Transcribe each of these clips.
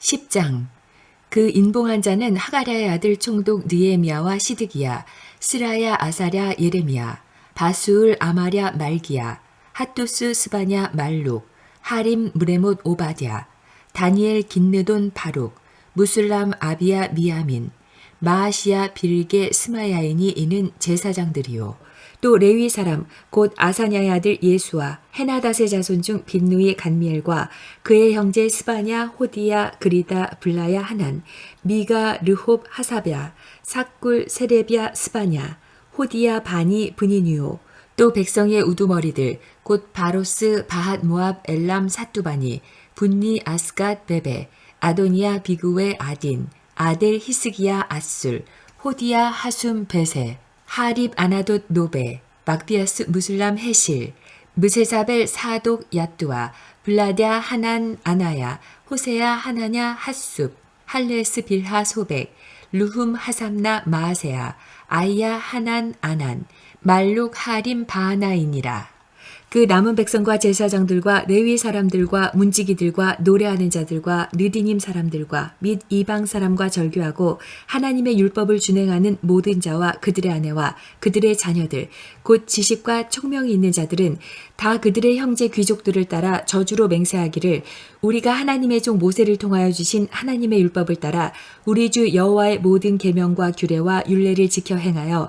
10장 그 인봉한 자는 하가랴의 아들 총독 느에미야와 시드기야, 스라야 아사랴 예레미야, 바수울 아마랴 말기야, 핫두스 스바냐 말룩, 하림 무레못 오바댜, 다니엘 긴느돈 바룩, 무술람 아비야 미야민, 마아시아 빌게 스마야인이 이는 제사장들이요. 또 레위 사람 곧 아사냐의 아들 예수와 헤나닷의 자손 중 빈누이 간미엘과 그의 형제 스바냐 호디야 그리다 블라야 하난 미가 르홉 하사랴 사꿀 세레비아 스바냐 호디야 바니 브니뉴오 또 백성의 우두머리들 곧 바로스 바핫 모압 엘람 사뚜바니 분니 아스갓 베베 아도니아 비구의 아딘 아델 히스기야 아술 호디야 하숨 베세 하립 아나돗 노베, 막비아스 무슬람 해실, 무세사벨 사독 야뚜아, 블라디아 하난 아나야, 호세야 하나냐 핫숲, 할레스 빌하 소백, 루훔 하삼나 마아세야, 아이야 하난 아난, 말룩 하림 바하나이니라. 그 남은 백성과 제사장들과 레위 사람들과 문지기들과 노래하는 자들과 느디님 사람들과 및 이방 사람과 절교하고 하나님의 율법을 준행하는 모든 자와 그들의 아내와 그들의 자녀들 곧 지식과 총명이 있는 자들은 다 그들의 형제 귀족들을 따라 저주로 맹세하기를 우리가 하나님의 종 모세를 통하여 주신 하나님의 율법을 따라 우리 주 여호와의 모든 계명과 규례와 율례를 지켜 행하여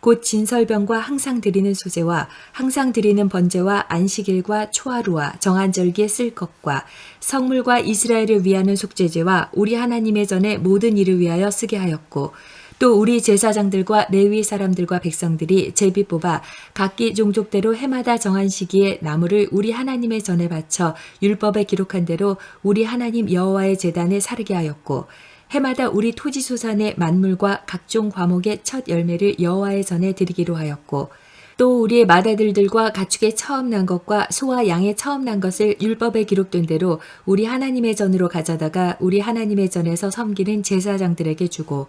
곧 진설병과 항상 드리는 소재와 항상 드리는 번제와 안식일과 초하루와 정한절기에 쓸 것과 성물과 이스라엘을 위하는 속죄제와 우리 하나님의 전에 모든 일을 위하여 쓰게 하였고 또 우리 제사장들과 레위 사람들과 백성들이 제비 뽑아 각기 종족대로 해마다 정한 시기에 나무를 우리 하나님의 전에 바쳐 율법에 기록한 대로 우리 하나님 여호와의 제단에 사르게 하였고 해마다 우리 토지 소산의 만물과 각종 과목의 첫 열매를 여호와의 전에 드리기로 하였고 또 우리의 맏아들들과 가축의 처음 난 것과 소와 양의 처음 난 것을 율법에 기록된 대로 우리 하나님의 전으로 가져다가 우리 하나님의 전에서 섬기는 제사장들에게 주고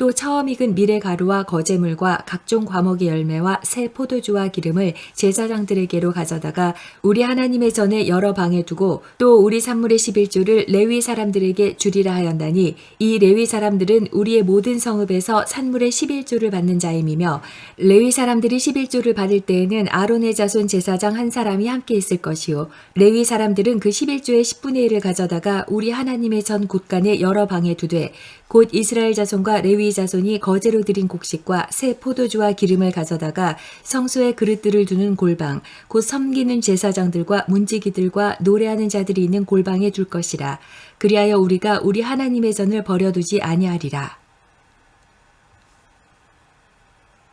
또 처음 익은 미래 가루와 거제물과 각종 과목의 열매와 새 포도주와 기름을 제사장들에게로 가져다가 우리 하나님의 전에 여러 방에 두고 또 우리 산물의 11조를 레위 사람들에게 주리라 하였나니 이 레위 사람들은 우리의 모든 성읍에서 산물의 11조를 받는 자임이며 레위 사람들이 11조를 받을 때에는 아론의 자손 제사장 한 사람이 함께 있을 것이요 레위 사람들은 그 11조의 10분의 1을 가져다가 우리 하나님의 전 곳간에 여러 방에 두되 곧 이스라엘 자손과 레위 자손이 거제로 드린 곡식과 새 포도주와 기름을 가져다가 성소에 그릇들을 두는 골방, 곧 섬기는 제사장들과 문지기들과 노래하는 자들이 있는 골방에 둘 것이라. 그리하여 우리가 우리 하나님의 전을 버려두지 아니하리라.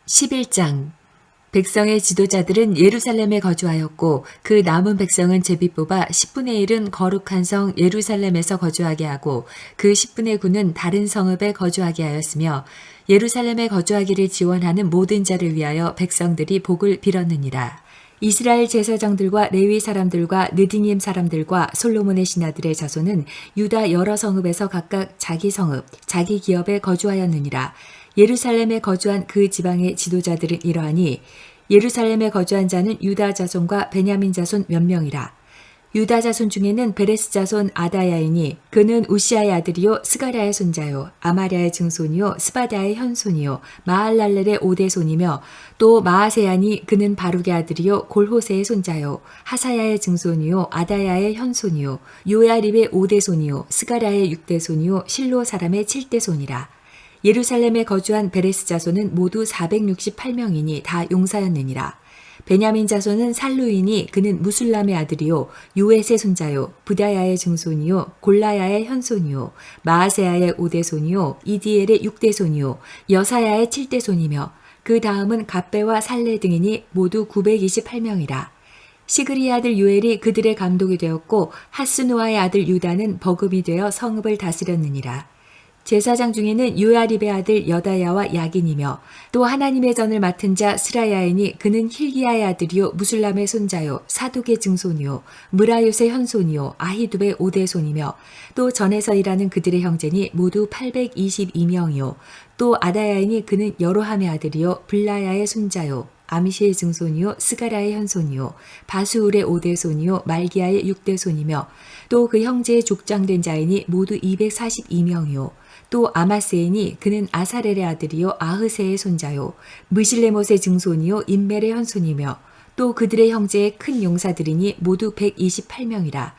11장 백성의 지도자들은 예루살렘에 거주하였고 그 남은 백성은 제비 뽑아 10분의 1은 거룩한 성 예루살렘에서 거주하게 하고 그 10분의 9는 다른 성읍에 거주하게 하였으며 예루살렘에 거주하기를 지원하는 모든 자를 위하여 백성들이 복을 빌었느니라. 이스라엘 제사장들과 레위 사람들과 느디님 사람들과 솔로몬의 신하들의 자손은 유다 여러 성읍에서 각각 자기 성읍, 자기 기업에 거주하였느니라. 예루살렘에 거주한 그 지방의 지도자들은 이러하니 예루살렘에 거주한 자는 유다 자손과 베냐민 자손 몇 명이라. 유다 자손 중에는 베레스 자손 아다야이니 그는 우시아의 아들이요 스가랴의 손자요 아마랴의 증손이요 스바다의 현손이요 마알랄렐의 오대손이며 또 마아세야니 그는 바룩의 아들이요 골호세의 손자요 하사야의 증손이요 아다야의 현손이요 요야립의 오대손이요 스가랴의 육대손이요 실로 사람의 칠대손이라 예루살렘에 거주한 베레스 자손은 모두 468명이니 다 용사였느니라. 베냐민 자손은 살루이니 그는 무술람의 아들이요 요엣의 손자요 부다야의 증손이요 골라야의 현손이요 마아세야의 오대손이요 이디엘의 육대손이요 여사야의 칠대손이며 그 다음은 갑배와 살레 등이니 모두 928명이라. 시그리의 아들 요엘이 그들의 감독이 되었고 하스노아의 아들 유다는 버금이 되어 성읍을 다스렸느니라. 제사장 중에는 요야립의 아들 여다야와 야긴이며 또 하나님의 전을 맡은 자 스라야이니 그는 힐기야의 아들이요 무술람의 손자요 사독의 증손이요 무라요의 현손이요 아히둡의 오대손이며 또 전에서 일하는 그들의 형제니 모두 822명이요 또 아다야이니 그는 여로함의 아들이요 블라야의 손자요 아미시의 증손이요 스가라의 현손이요 바수울의 오대손이요 말기야의 육대손이며 또 그 형제의 족장된 자이니 모두 242명이요 또 아마세인이 그는 아사렐의 아들이요 아흐세의 손자요 무실레못의 증손이요 인멜의 현손이며 또 그들의 형제의 큰 용사들이니 모두 128명이라.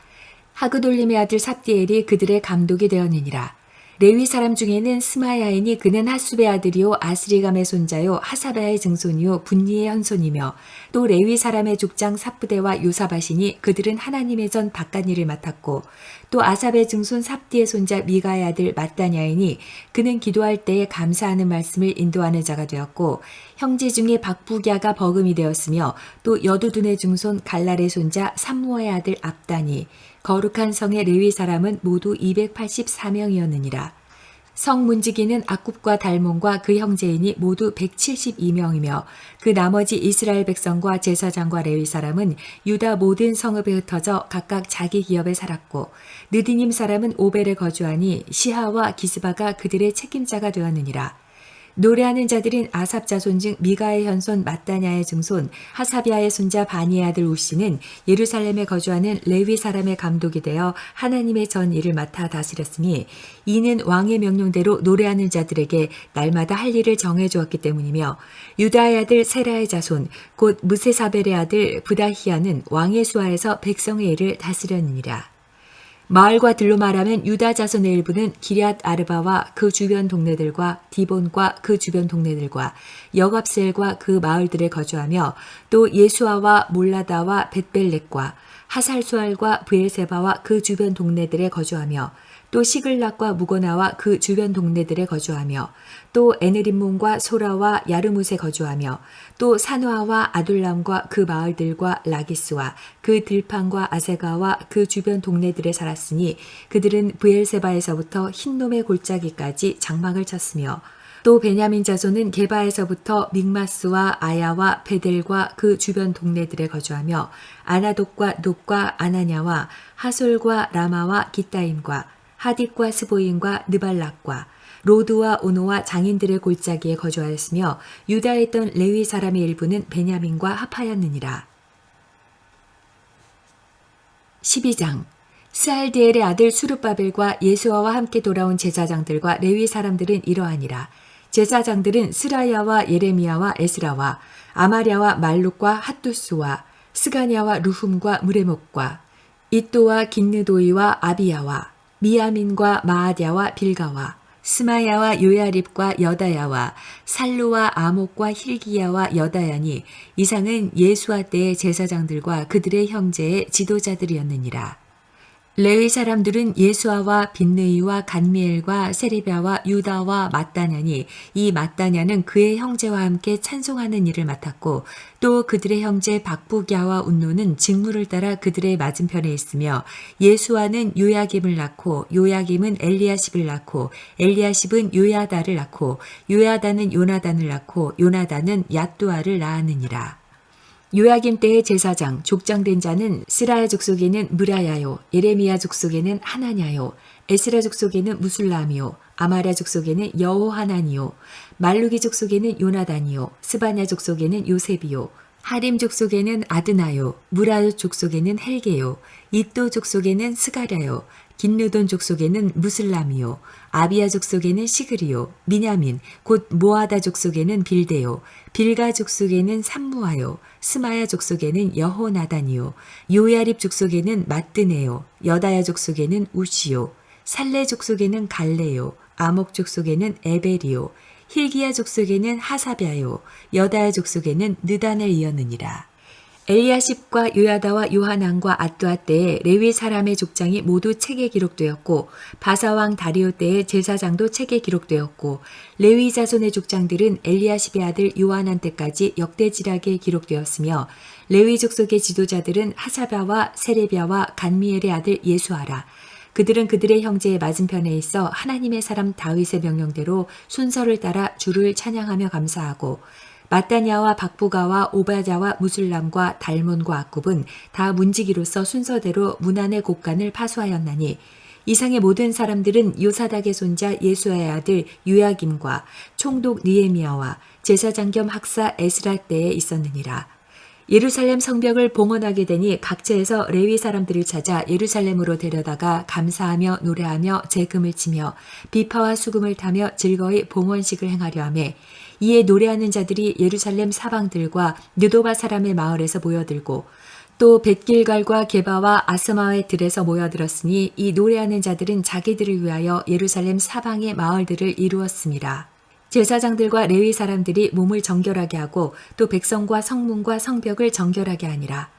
하그돌림의 아들 삽디엘이 그들의 감독이 되었느니라 레위 사람 중에는 스마야인이 그는 하수베 아들이요 아스리감의 손자요 하사바의 증손이요 분니의 현손이며 또 레위 사람의 족장 삽부대와 요사바시니 그들은 하나님의 전 바깥일을 맡았고 또 아삽의 증손 삽디의 손자 미가의 아들 마따냐이니 그는 기도할 때에 감사하는 말씀을 인도하는 자가 되었고 형제 중에 박부갸가 버금이 되었으며 또 여두둔의 증손 갈랄의 손자 삼무아의 아들 압다니 거룩한 성의 레위 사람은 모두 284명이었느니라. 성 문지기는 아굽과 달몬과 그 형제인이 모두 172명이며 그 나머지 이스라엘 백성과 제사장과 레위 사람은 유다 모든 성읍에 흩어져 각각 자기 기업에 살았고 느디님 사람은 오벨에 거주하니 시하와 기스바가 그들의 책임자가 되었느니라. 노래하는 자들인 아삽 자손 중 미가의 현손 마따냐의 증손 하사비아의 손자 바니의 아들 우씨는 예루살렘에 거주하는 레위 사람의 감독이 되어 하나님의 전 일을 맡아 다스렸으니 이는 왕의 명령대로 노래하는 자들에게 날마다 할 일을 정해 주었기 때문이며 유다의 아들 세라의 자손 곧 무세사벨의 아들 부다히아는 왕의 수하에서 백성의 일을 다스렸느니라. 마을과 들로 말하면 유다 자손의 일부는 기리앗 아르바와 그 주변 동네들과 디본과 그 주변 동네들과 여갑셀과 그 마을들에 거주하며 또 예수아와 몰라다와 벳벨렉과 하살수알과 브엘세바와 그 주변 동네들에 거주하며 또 시글락과 무고나와 그 주변 동네들에 거주하며 또 에느림몬과 소라와 야르뭇에 거주하며 또 산화와 아둘람과 그 마을들과 라기스와 그 들판과 아세가와 그 주변 동네들에 살았으니 그들은 브엘세바에서부터 흰놈의 골짜기까지 장막을 쳤으며 또 베냐민 자손은 게바에서부터 믹마스와 아야와 베델과 그 주변 동네들에 거주하며 아나독과 녹과 아나냐와 하솔과 라마와 기타임과 하딕과 스보임과 느발락과 로드와 오노와 장인들의 골짜기에 거주하였으며 유다에 있던 레위 사람의 일부는 베냐민과 합하였느니라. 12장 스알디엘의 아들 수르바벨과 예수아와 함께 돌아온 제사장들과 레위 사람들은 이러하니라. 제사장들은 스라야와 예레미야와 에스라와 아마랴와 말룩과 핫두스와 스가냐와 루훔과 무레목과 이또와 긴느도이와 아비야와 미야민과 마아랴와 빌가와 스마야와 요야립과 여다야와 살루와 아목과 힐기야와 여다야니 이상은 예수와 때의 제사장들과 그들의 형제의 지도자들이었느니라. 레위 사람들은 예수아와 빈느이와 간미엘과 세리비아와 유다와 마따냐니 이 마따냐는 그의 형제와 함께 찬송하는 일을 맡았고 또 그들의 형제 박부갸와 운노는 직무를 따라 그들의 맞은편에 있으며 예수아는 요야김을 낳고 요야김은 엘리야십을 낳고 엘리야십은 요야다를 낳고 요야다는 요나단을 낳고 요나단은 야뚜아를 낳았느니라. 요야김 때의 제사장 족장된 자는 스라야 족속에는 무라야요 예레미야 족속에는 하나냐요 에스라 족속에는 무술람이요 아마랴 족속에는 여호하나니요 말루기 족속에는 요나단이요 스바냐 족속에는 요셉이요 하림 족속에는 아드나요 무라요 족속에는 헬게요 이또 족속에는 스가랴요 긴느돈 족 속에는 무슬람이요 아비아 족속에는 시그리요 미냐민 곧 모아다 족 속에는 빌데요 빌가 족 속에는 삼무아요 스마야 족 속에는 여호나단이요 요야립 족 속에는 마뜨네요 여다야 족 속에는 우시요 살레 족 속에는 갈레요 아목 족 속에는 에베리요 힐기야 족 속에는 하사비아요 여다야 족 속에는 느다넬이었느니라 엘리야십과 요야다와 요하난과 아뚜아 때에 레위 사람의 족장이 모두 책에 기록되었고 바사왕 다리오 때의 제사장도 책에 기록되었고 레위 자손의 족장들은 엘리야십의 아들 요하난 때까지 역대지락에 기록되었으며 레위 족속의 지도자들은 하사바와 세레비아와 간미엘의 아들 예수아라. 그들은 그들의 형제의 맞은편에 있어 하나님의 사람 다윗의 명령대로 순서를 따라 주를 찬양하며 감사하고 마따냐와 박부가와 오바자와 무술람과 달몬과 악굽은 다 문지기로서 순서대로 문안의 곡간을 파수하였나니 이상의 모든 사람들은 요사닥의 손자 예수아의 아들 유야김과 총독 니에미아와 제사장 겸 학사 에스라 때에 있었느니라. 예루살렘 성벽을 봉헌하게 되니 각처에서 레위 사람들을 찾아 예루살렘으로 데려다가 감사하며 노래하며 재금을 치며 비파와 수금을 타며 즐거이 봉헌식을 행하려 하며 이에 노래하는 자들이 예루살렘 사방들과 느도바 사람의 마을에서 모여들고 또 벳길갈과 게바와 아스마의 들에서 모여들었으니 이 노래하는 자들은 자기들을 위하여 예루살렘 사방의 마을들을 이루었습니다. 제사장들과 레위 사람들이 몸을 정결하게 하고 또 백성과 성문과 성벽을 정결하게 하니라.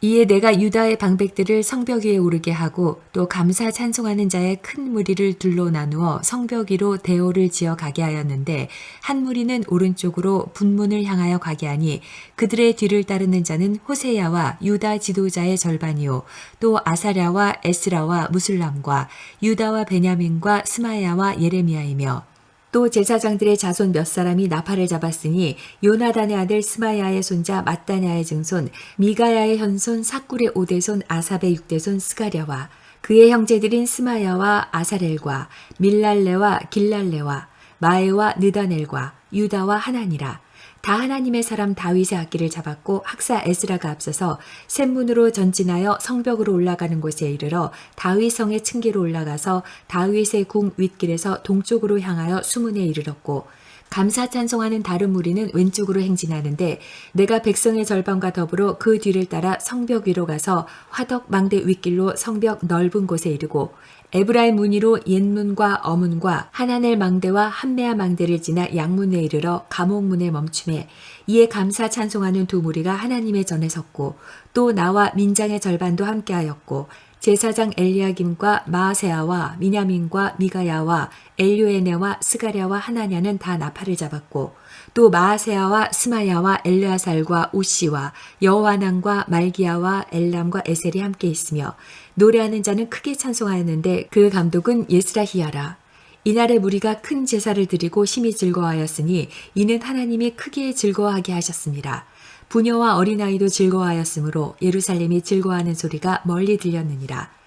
이에 내가 유다의 방백들을 성벽 위에 오르게 하고 또 감사 찬송하는 자의 큰 무리를 둘로 나누어 성벽 위로 대오를 지어 가게 하였는데 한 무리는 오른쪽으로 분문을 향하여 가게 하니 그들의 뒤를 따르는 자는 호세야와 유다 지도자의 절반이요. 또 아사랴와 에스라와 무슬람과 유다와 베냐민과 스마야와 예레미야이며 또 제사장들의 자손 몇 사람이 나팔을 잡았으니 요나단의 아들 스마야의 손자 마따냐의 증손 미가야의 현손 사꿀의 오대손 아삽의 육대손 스가랴와 그의 형제들인 스마야와 아사렐과 밀랄레와 길랄레와 마에와 느다넬과 유다와 하나니라 다 하나님의 사람 다윗의 악기를 잡았고 학사 에스라가 앞서서 샘문으로 전진하여 성벽으로 올라가는 곳에 이르러 다윗 성의 층계로 올라가서 다윗의 궁 윗길에서 동쪽으로 향하여 수문에 이르렀고 감사 찬송하는 다른 무리는 왼쪽으로 행진하는데 내가 백성의 절반과 더불어 그 뒤를 따라 성벽 위로 가서 화덕 망대 윗길로 성벽 넓은 곳에 이르고 에브라임 문의로 옛문과 어문과 하나넬 망대와 한메아 망대를 지나 양문에 이르러 감옥문에 멈춤에 이에 감사 찬송하는 두 무리가 하나님의 전에 섰고 또 나와 민장의 절반도 함께하였고 제사장 엘리야김과 마아세아와 미냐민과 미가야와 엘류에네와 스가랴와 하나냐는 다 나팔을 잡았고 또 마아세아와 스마야와 엘르아살과 우시와 여호와난과 말기야와 엘람과 에셀이 함께 있으며 노래하는 자는 크게 찬송하였는데 그 감독은 예스라히야라 이날에 무리가 큰 제사를 드리고 심히 즐거워하였으니 이는 하나님이 크게 즐거워하게 하셨습니다. 부녀와 어린아이도 즐거워하였으므로 예루살렘이 즐거워하는 소리가 멀리 들렸느니라.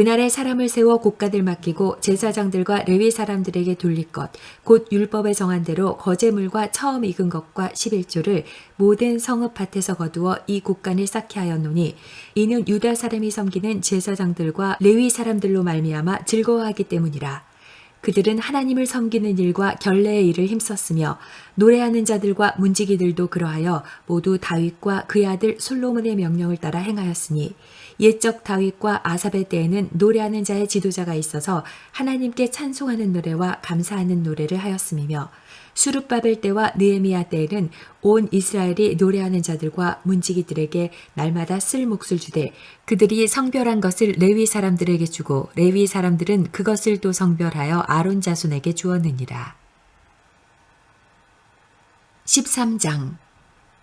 그날에 사람을 세워 곡간을 맡기고 제사장들과 레위 사람들에게 돌릴 것, 곧 율법에 정한 대로 거제물과 처음 익은 것과 11조를 모든 성읍 밭에서 거두어 이 곡간을 쌓게 하였노니 이는 유다 사람이 섬기는 제사장들과 레위 사람들로 말미암아 즐거워하기 때문이라. 그들은 하나님을 섬기는 일과 결례의 일을 힘썼으며 노래하는 자들과 문지기들도 그러하여 모두 다윗과 그의 아들 솔로몬의 명령을 따라 행하였으니 옛적 다윗과 아삽의 때에는 노래하는 자의 지도자가 있어서 하나님께 찬송하는 노래와 감사하는 노래를 하였음이며 수르바벨 때와 느헤미야 때에는 온 이스라엘이 노래하는 자들과 문지기들에게 날마다 쓸 몫을 주되 그들이 성별한 것을 레위 사람들에게 주고 레위 사람들은 그것을 또 성별하여 아론 자손에게 주었느니라. 13장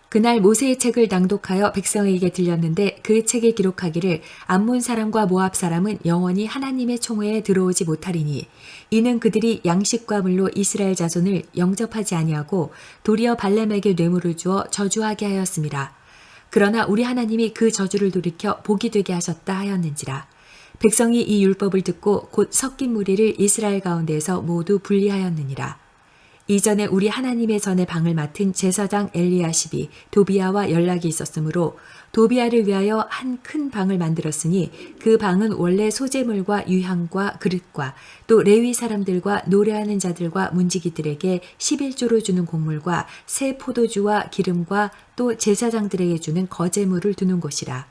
그날 모세의 책을 낭독하여 백성에게 들렸는데 그 책에 기록하기를 암몬 사람과 모압 사람은 영원히 하나님의 총회에 들어오지 못하리니 이는 그들이 양식과 물로 이스라엘 자손을 영접하지 아니하고 도리어 발렘에게 뇌물을 주어 저주하게 하였습니다. 그러나 우리 하나님이 그 저주를 돌이켜 복이 되게 하셨다 하였는지라. 백성이 이 율법을 듣고 곧 섞인 무리를 이스라엘 가운데에서 모두 분리하였느니라. 이전에 우리 하나님의 전에 방을 맡은 제사장 엘리야십이 도비아와 연락이 있었으므로 도비아를 위하여 한 큰 방을 만들었으니 그 방은 원래 소재물과 유향과 그릇과 또 레위 사람들과 노래하는 자들과 문지기들에게 11조로 주는 곡물과 새 포도주와 기름과 또 제사장들에게 주는 거제물을 두는 곳이라.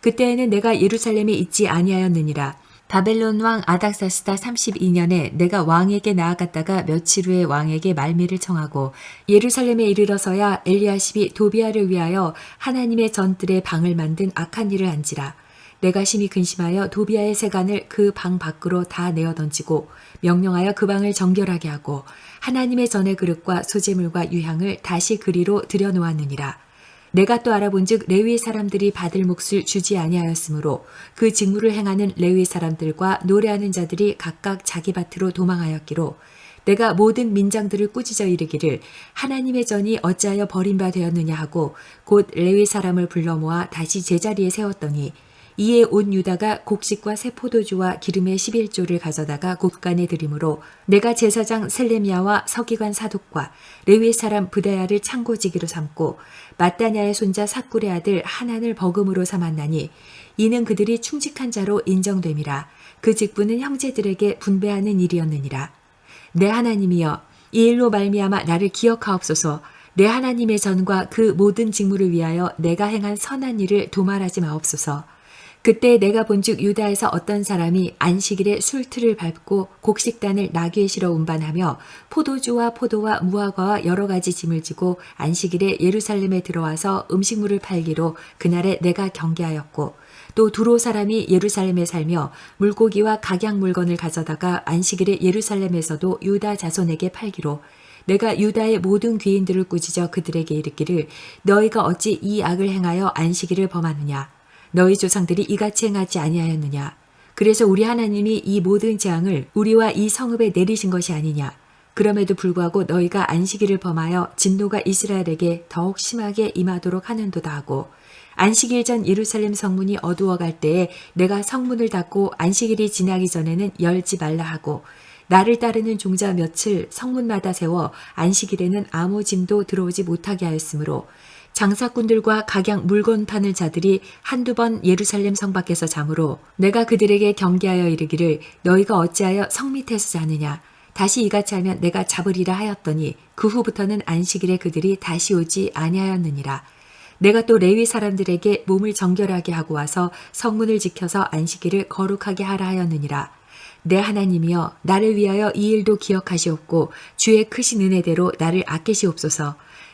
그때에는 내가 예루살렘에 있지 아니하였느니라. 바벨론 왕 아닥사스다 32년에 내가 왕에게 나아갔다가 며칠 후에 왕에게 말미를 청하고 예루살렘에 이르러서야 엘리야십이 도비아를 위하여 하나님의 전들의 방을 만든 악한 일을 한지라. 내가 심히 근심하여 도비아의 세간을 그 방 밖으로 다 내어 던지고 명령하여 그 방을 정결하게 하고 하나님의 전의 그릇과 소재물과 유향을 다시 그리로 들여놓았느니라. 내가 또 알아본즉 레위 사람들이 받을 몫을 주지 아니하였으므로 그 직무를 행하는 레위 사람들과 노래하는 자들이 각각 자기 밭으로 도망하였기로 내가 모든 민장들을 꾸짖어 이르기를 하나님의 전이 어찌하여 버림바 되었느냐 하고 곧 레위 사람을 불러 모아 다시 제자리에 세웠더니 이에 온 유다가 곡식과 새 포도주와 기름의 11조를 가져다가 곡간에 드림으로 내가 제사장 셀레미야와 서기관 사독과 레위 사람 부다야를 창고지기로 삼고 마따냐의 손자 사꿀의 아들 하난을 버금으로 삼았나니 이는 그들이 충직한 자로 인정됨이라 그 직분은 형제들에게 분배하는 일이었느니라. 내 하나님이여 이 일로 말미암아 나를 기억하옵소서. 내 하나님의 전과 그 모든 직무를 위하여 내가 행한 선한 일을 도말하지 마옵소서 그때 내가 본즉 유다에서 어떤 사람이 안식일에 술틀을 밟고 곡식단을 나귀에 실어 운반하며 포도주와 포도와 무화과와 여러 가지 짐을 지고 안식일에 예루살렘에 들어와서 음식물을 팔기로 그날에 내가 경계하였고 또 두로 사람이 예루살렘에 살며 물고기와 각양 물건을 가져다가 안식일에 예루살렘에서도 유다 자손에게 팔기로 내가 유다의 모든 귀인들을 꾸짖어 그들에게 이르기를 너희가 어찌 이 악을 행하여 안식일을 범하느냐 너희 조상들이 이같이 행하지 아니하였느냐? 그래서 우리 하나님이 이 모든 재앙을 우리와 이 성읍에 내리신 것이 아니냐? 그럼에도 불구하고 너희가 안식일을 범하여 진노가 이스라엘에게 더욱 심하게 임하도록 하는도다 하고 안식일 전 예루살렘 성문이 어두워갈 때에 내가 성문을 닫고 안식일이 지나기 전에는 열지 말라 하고 나를 따르는 종자 며칠 성문마다 세워 안식일에는 아무 짐도 들어오지 못하게 하였으므로 장사꾼들과 각양 물건 파는 자들이 한두 번 예루살렘 성 밖에서 잠으로 내가 그들에게 경계하여 이르기를 너희가 어찌하여 성 밑에서 자느냐? 다시 이같이 하면 내가 잡으리라 하였더니 그 후부터는 안식일에 그들이 다시 오지 아니하였느니라. 내가 또 레위 사람들에게 몸을 정결하게 하고 와서 성문을 지켜서 안식일을 거룩하게 하라 하였느니라. 내 하나님이여 나를 위하여 이 일도 기억하시옵고 주의 크신 은혜대로 나를 아끼시옵소서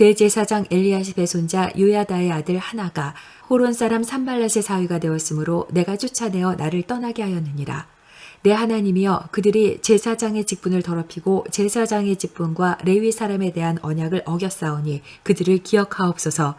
대제사장 엘리야십의 손자 요야다의 아들 하나가 호론 사람 산발랏의 사위가 되었으므로 내가 쫓아내어 나를 떠나게 하였느니라. 내 하나님이여 그들이 제사장의 직분을 더럽히고 제사장의 직분과 레위 사람에 대한 언약을 어겼사오니 그들을 기억하옵소서.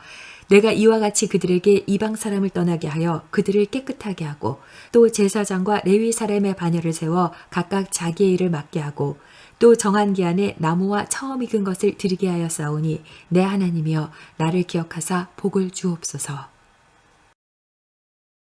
내가 이와 같이 그들에게 이방 사람을 떠나게 하여 그들을 깨끗하게 하고 또 제사장과 레위 사람의 반열을 세워 각각 자기의 일을 맡게 하고 또 정한 기한에 나무와 처음 익은 것을 드리게 하여 싸우니 내 하나님이여 나를 기억하사 복을 주옵소서.